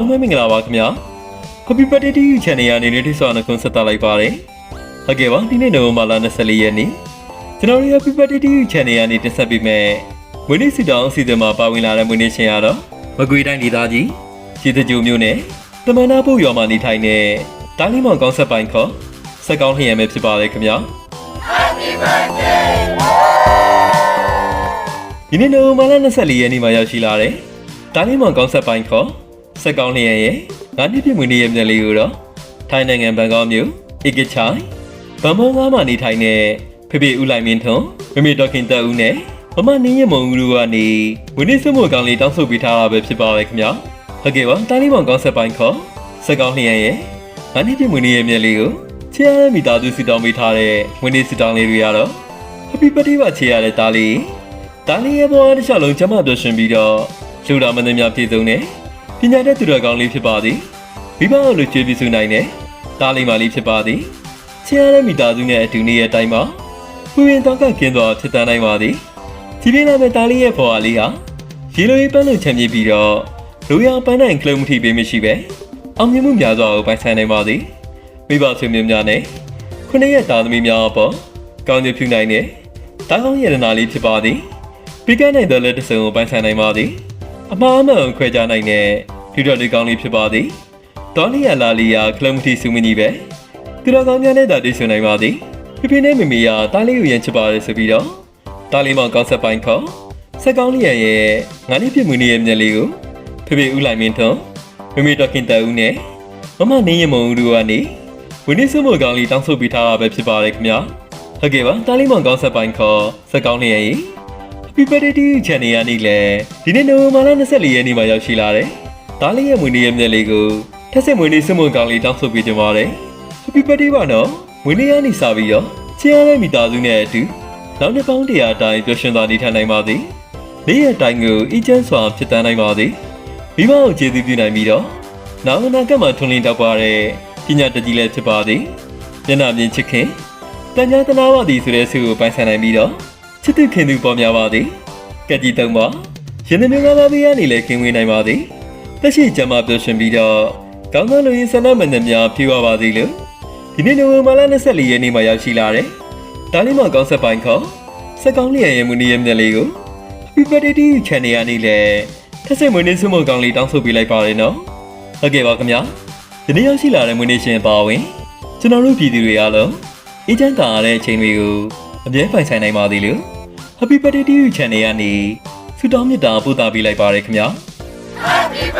အားလုံးပဲမင်္ဂလာပါခင်ဗျာ Happy Birthday to you channel ရအနေနဲ့ထိဆောင်းနှုတ်ဆက်သလိုက်ပါတယ်ဟုတ်ကဲ့ပါဒီနေ့နိုဝင်ဘာလ24ရက်နေ့ကျွန်တော်တို့ Happy Birthday to you channel ရအနေတင်ဆက်ပေးမယ်မွေးနေ့စီတောင်းအစီအစဉ်မှာပါဝင်လာတဲ့မွေးနေ့ရှင်ရတော့မကွေတိုင်းဒေသကြီးရှီတကြိုမျိုးနဲ့တမန်နာပုတ်ရွာမှာနေထိုင်တဲ့တိုင်းလီမောင်ကောင်းဆက်ပိုင်းခေါ်စက်ကောင်းလျံပဲဖြစ်ပါတယ်ခင်ဗျာဒီနေ့နိုဝင်ဘာလ24ရက်နေ့မှာရောက်ရှိလာတဲ့တိုင်းလေးမောင်ကောင်းဆက်ပိုင်းခေါ် စက်ကောင်းလျက်ရဲ့ငါးနှစ်ပြည့်မွေးနေ့ရဲ့မြက်လေးကိုတော့ထိုင်းနိုင်ငံဘန်ကောက်မြို့ဧကချိုင်ဗမောင်းကားမှာနေထိုင်တဲ့ဖေဖေဦးလိုက်မင်းထွန်းမမေတော်ခင်တက်ဦးနဲ့မမနင်းရမုံဦးတို့ကနေမွေးနေ့စွမို့ကောင်းလေးတောင်းဆိုပေးထားတာပဲဖြစ်ပါပဲခင်ဗျာဟုတ်ကဲ့ပါတိုင်းလေးမောင်ကောင်းဆက်ပိုင်းခေါ်စက်ကောင်းလျက်ရဲ့ငါးနှစ်ပြည့်မွေးနေ့ရဲ့မြက်လေးကိုချစ်ရတဲ့မိသားစုစီတောင်းပေးထားတဲ့မွေးနေ့စီတောင်းလေးတွေကတော့ Happy birthday ပါချစ်ရတဲ့သားလေးတာလီရဲ့ဘဝတစ်လျှောက်လုံးကျမပြောရှင်ပြီးတော့လူတော်မင်းများပြည်စုံနဲ့ ပညာတတ်သူတော်ကောင်းလေးဖြစ်ပါသည်မိဘတို့လိုကြွေးပြစုနိုင်တဲ့တာလီမာလေးဖြစ်ပါသည်ချစ်ရတဲ့မိသားစုနဲ့အတူနေတဲ့အတိုင်းမှာပူရင်တော့ကကင်းသွားဖြစ်တန်းနိုင်ပါသည်ဒီပြင်းလာမဲ့တာလီရဲ့ဘဝလေးဟာရေလိုရေးပန်းလို့ချမ်းမြေပြီးတော့လူရပန်းနိုင်ကလုံမထီပေးမရှိပဲအောင်မြင်မှုများစွာကိုပိုင်ဆိုင်နိုင်ပါသည်မိဘဆွေမျိုးများနဲ့ခုနှစ်ရက်သားသမီးများအပေါ်ကောင်းကျိုးပြုနိုင်တဲ့တာကောင်းရတနာလေးဖြစ်ပါသည်ပြီးကနိုင်တဲ့လက်တစ်စုံကိုပိုင်ဆိုင်နိုင်ပါသည်အမှားအမှန်ခွဲခြားနိုင်တဲ့ ဒီတော်လေးကောင်းလေးဖြစ်ပါသည်ဒေါ်လီယာလာလီယာကလမ်တီဆူမီနီပဲသူတော်ကောင်းများနဲ့တာတိဆွနိုင်ပါသည်ဖေဖေနဲ့မေမေယာတားလေးကိုရန်ချစ်ပါတယ်ဆိုပြီးတော့တားလေးမောင်ကောင်းဆက်ပိုင်းခေါ်ဆက်ကောင်းလီယာရဲ့ငါးနှစ်ပြည့်မွေးနေ့ရဲ့မျက်လေးကိုဖေဖေဦးလိုက်မင်းထွန်းမေမေတော်ခင်တဦးနဲ့မမနေရမုံဦးတို့ကနေဝင်းနေစုမို့ကောင်းလေးတောင်းဆိုပေးထားတာပဲဖြစ်ပါတယ်ခင်ဗျာဟုတ်ကဲ့ပါတားလေးမောင်ကောင်းဆက်ပိုင်းခေါ်ဆက်ကောင်းလီယာရဲ့ Happy birthday to you channel ရနေလေဒီနေ့နိုဝင်ဘာလ24ရက်နေ့မှာရောက်ရှိလာတယ်။ ဒါလေးရဲ့မွေးနေ့ရဲ့မြက်လေးကိုထက်စစ်မွေးနေ့စမွန်ကောင်လေးတောင်းဆိုပေးကြပါတယ်။ Happy birthday ပါနော်။မွေးနေ့ရနေစားပြီးတော့ချစ်ရတဲ့မိသားစုနဲ့အတူနောက်နှစ်ပေါင်းတရာအတိုင်းပျော်ရွှင်စွာနေထိုင်နိုင်ပါသည်။နေ့ရက်တိုင်းကိုအီချမ်းစွာဖြစ်တန်းနိုင်ပါသည်။မိဘကိုကျေးဇူးပြုနိုင်ပြီးတော့နောက်အနာဂတ်မှာထွန်းလင်းတောက်ပါတဲ့ပညာတတ်ကြီးလည်းဖြစ်ပါသည်။မျက်နှာမြင်ချစ်ခင်တန်ညာတနာပါသည်ဆိုတဲ့ဆုကိုပိုင်ဆိုင်နိုင်ပြီးတော့ချစ်သူခင်သူပေါ်များပါသည်ကက်ကြီးတုံးပါရင်သမျိုးကားပါပေးရနေလေခင်ဝေးနိုင်ပါသည် တက်ရှိကြမှာပြောရှင်ပြီးတော့ကောင်းသောလူရင်းဆန္ဒမန်များပြေဝပါသည်လို့ဒီနေ့နိုဝင်ဘာလ24ရက်နေ့မှာရောက်ရှိလာတယ်ဒါလေးမှကောင်းဆက်ပိုင်းခေါ်စက်ကောင်းလျက်ရဲ့မူနီရဲ့မျက်လေးကို Happy Birthday to you channel ရနေလေထက်စိတ်မွေးနေ့ဆုမွန်ကောင်းလေးတောင်းဆိုပေးလိုက်ပါတယ်နော်ဟုတ်ကဲ့ပါခင်ဗျာဒီနေ့ရောက်ရှိလာတဲ့မွေးနေ့ရှင်ပါဝင်ကျွန်တော်တို့ပြည်သူတွေအားလုံးအေးချမ်းသာရတဲ့အချိန်တွေကိုအမြဲပိုင်ဆိုင်နိုင်ပါသေးလို့ Happy Birthday to you channel ကနေဆုတောင်းမေတ္တာပို့သပေးလိုက်ပါရခင်ဗျာ Happy birthday